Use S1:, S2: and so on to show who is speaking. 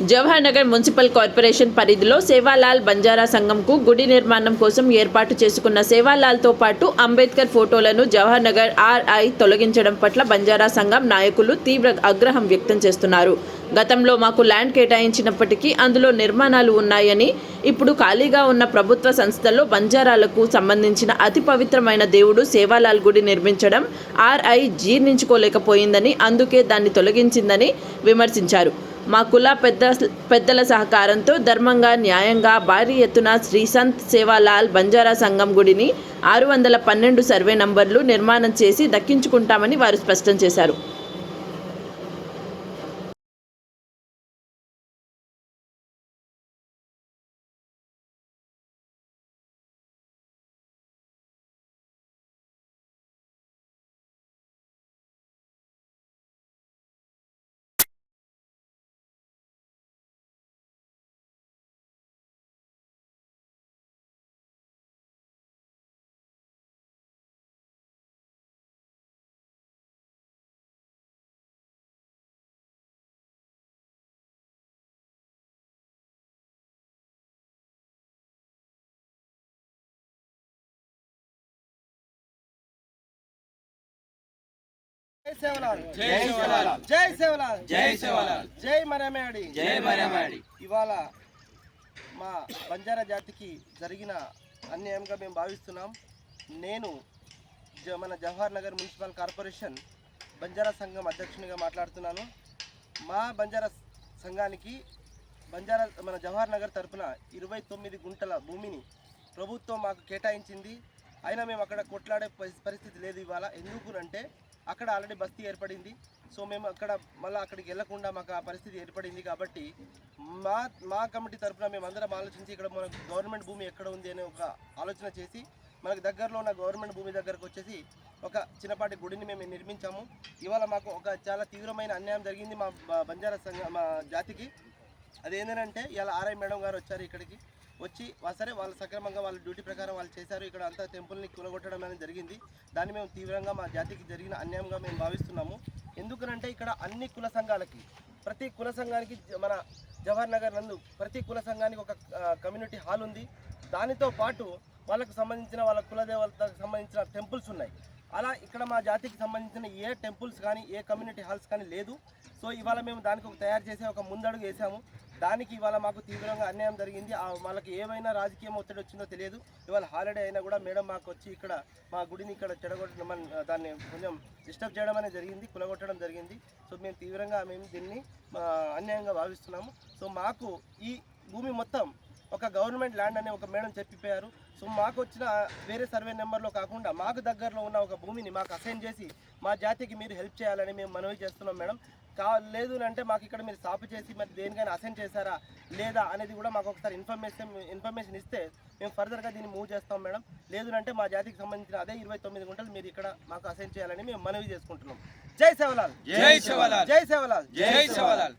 S1: Jawahar Nagar municipal corporation పరిధిలో సేవాలాల్ బంజారా సంఘంకు గుడి నిర్మాణం కోసం ఏర్పాటు చేసుకున్న సేవాలాల్తో పాటు అంబేద్కర్ ఫోటోలను జవహర్ నగర్ ఆర్ఐ తొలగించడం పట్ల బంజారా సంఘం నాయకులు తీవ్ర ఆగ్రహం వ్యక్తం చేస్తున్నారు. గతంలో మాకు ల్యాండ్ కేటాయించినప్పటికీ అందులో నిర్మాణాలు ఉన్నాయని ఇప్పుడు ఖాళీగా ఉన్న ప్రభుత్వ సంస్థల్లో బంజారాలకు సంబంధించిన అతి పవిత్రమైన దేవుడు సేవాలాల్ గుడి నిర్మించడం ఆర్ఐ జీర్ణించుకోలేకపోయిందని అందుకే దాన్ని తొలగించిందని విమర్శించారు. మా కుల పెద్ద పెద్దల సహకారంతో ధర్మంగా న్యాయంగా భారీ ఎత్తున శ్రీ సంత్ సేవాలాల్ బంజారా సంఘం గుడిని ఆరు వందల పన్నెండు సర్వే నంబర్లు నిర్మాణం చేసి దక్కించుకుంటామని వారు స్పష్టం చేశారు.
S2: జై సేవలాల్
S3: జై సేవలాల్.
S2: జై మరమేడి.
S3: జై మరమేడి.
S2: ఇవాళ మా బంజారా జాతికి జరిగిన అన్యాయంగా మేము భావిస్తున్నాం. నేను మన జవహర్ నగర్ మున్సిపల్ కార్పొరేషన్ బంజారా సంఘం అధ్యక్షునిగా మాట్లాడుతున్నాను. మా బంజారా సంఘానికి బంజారా మన జవహర్ నగర్ తరపున ఇరవై తొమ్మిది గుంటల భూమిని ప్రభుత్వం మాకు కేటాయించింది. అయినా మేము అక్కడ కొట్లాడే పరి- పరిస్థితి లేదు ఇవాళ. ఎందుకు అంటే అక్కడ ఆల్రెడీ బస్తీ ఏర్పడింది. సో మేము అక్కడ మళ్ళీ అక్కడికి వెళ్ళకుండా మాకు ఆ పరిస్థితి ఏర్పడింది కాబట్టి మా మా కమిటీ తరపున మేము అందరం ఆలోచించి ఇక్కడ మనకు గవర్నమెంట్ భూమి ఎక్కడ ఉంది అనే ఒక ఆలోచన చేసి మనకు దగ్గరలో ఉన్న గవర్నమెంట్ భూమి దగ్గరకు వచ్చేసి ఒక చిన్నపాటి గుడిని మేము నిర్మించాము. ఇవాళ మాకు ఒక చాలా తీవ్రమైన అన్యాయం జరిగింది మా బంజారా సంఘ మా జాతికి. అదేంటంటే ఇలా ఆర్ఐ మేడం గారు వచ్చారు ఇక్కడికి. వచ్చి సరే వాళ్ళు సక్రమంగా వాళ్ళ డ్యూటీ ప్రకారం వాళ్ళు చేశారు. ఇక్కడ అంతా టెంపుల్ని కూలగొట్టడం అనేది జరిగింది. దాన్ని మేము తీవ్రంగా మా జాతికి జరిగిన అన్యాయంగా మేము భావిస్తున్నాము. ఎందుకనంటే ఇక్కడ అన్ని కుల సంఘాలకి ప్రతి కుల సంఘానికి మన జవహర్ నగర్ నందు ప్రతి కుల సంఘానికి ఒక కమ్యూనిటీ హాల్ ఉంది. దానితో పాటు వాళ్ళకు సంబంధించిన వాళ్ళ కులదేవతలకు సంబంధించిన టెంపుల్స్ ఉన్నాయి. అలా ఇక్కడ మా జాతికి సంబంధించిన ఏ టెంపుల్స్ కానీ ఏ కమ్యూనిటీ హాల్స్ కానీ లేదు. సో ఇవాళ మేము దానికి ఒక తయారు చేసే ఒక ముందడుగు వేసాము. దానికి ఇవాళ మాకు తీవ్రంగా అన్యాయం జరిగింది. వాళ్ళకి ఏమైనా రాజకీయం ఒత్తిడి వచ్చిందో తెలియదు. ఇవాళ హాలిడే అయినా కూడా మేడం మాకు వచ్చి ఇక్కడ మా గుడిని ఇక్కడ చెడగొట్టడం మన- దాన్ని కొంచెం డిస్టర్బ్ చేయడం అనేది జరిగింది కులగొట్టడం జరిగింది. సో మేము తీవ్రంగా మేము దీన్ని అన్యాయంగా భావిస్తున్నాము. సో మాకు ఈ భూమి మొత్తం ఒక గవర్నమెంట్ ల్యాండ్ అనే ఒక మేడం చెప్పిపోయారు. సో మాకు వచ్చిన వేరే సర్వే నెంబర్లో కాకుండా మాకు దగ్గరలో ఉన్న ఒక భూమిని మాకు అసైన్ చేసి మా జాతికి మీరు హెల్ప్ చేయాలని మేము మనవి చేస్తున్నాం మేడం. కా లేదు అంటే మాకు ఇక్కడ మీరు సాపు చేసి మరి దేనికైనా అసైన్ చేశారా లేదా అనేది కూడా మాకు ఒకసారి ఇన్ఫర్మేషన్ ఇన్ఫర్మేషన్ ఇస్తే మేము ఫర్దర్గా దీన్ని మూవ్ చేస్తాం మేడం. లేదు అంటే మా జాతికి సంబంధించిన అదే ఇరవై తొమ్మిది గుంటలు మీరు ఇక్కడ మాకు అసైన్ చేయాలని మేము మనవి చేసుకుంటున్నాం. జై సేవలాల్
S3: జై సేవలాల్.
S2: జై సేవలాల్
S3: జై సేవలాల్